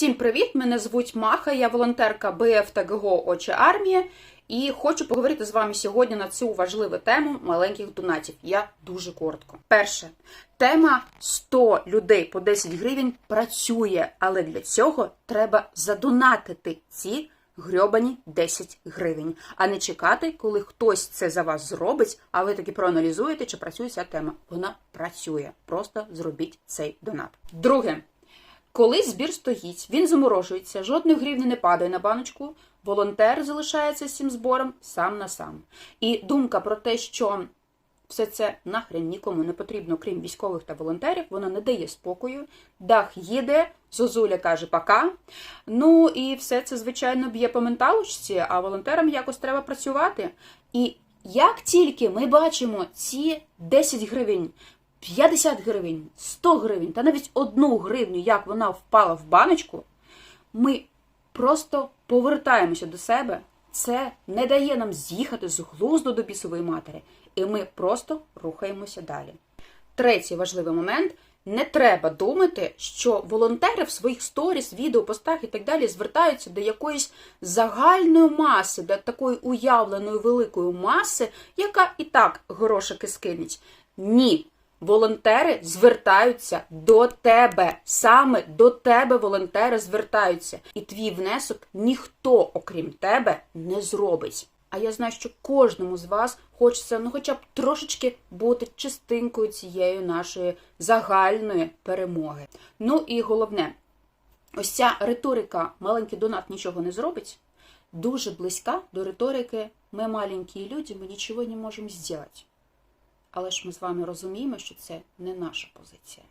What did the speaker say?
Всім привіт! Мене звуть Маха, я волонтерка БФ та ГГО Очі Армія. І хочу поговорити з вами сьогодні на цю важливу тему маленьких донатів. Я дуже коротко. Перше, тема 100 людей по 10 гривень працює, але для цього треба задонатити ці грьобані 10 гривень, а не чекати, коли хтось це за вас зробить, а ви таки проаналізуєте, чи працює ця тема. Вона працює. Просто зробіть цей донат. Друге. Коли збір стоїть, він заморожується, жодної гривні не падає на баночку, волонтер залишається з цим збором сам на сам. І думка про те, що все це нахрен нікому не потрібно, крім військових та волонтерів, вона не дає спокою. Дах їде, Зозуля каже пока. Ну і все це, звичайно, б'є по менталочці, а волонтерам якось треба працювати. І як тільки ми бачимо ці 10 гривень, 50 гривень, 100 гривень та навіть одну гривню, як вона впала в баночку, ми просто повертаємося до себе. Це не дає нам з'їхати з глузду до бісової матері, і ми просто рухаємося далі. Третій важливий момент. Не треба думати, що волонтери в своїх сторіс, відео, постах і так далі звертаються до якоїсь загальної маси, до такої уявленої великої маси, яка і так грошики скинеть. Ні. Волонтери звертаються до тебе. Саме до тебе волонтери звертаються. І твій внесок ніхто, окрім тебе, не зробить. А я знаю, що кожному з вас хочеться ну хоча б трошечки бути частинкою цієї нашої загальної перемоги. Ну і головне, ось ця риторика маленький донат нічого не зробить. Дуже близька до риторики ми маленькі люди, ми нічого не можемо зробити. Але ж ми з вами розуміємо, що це не наша позиція.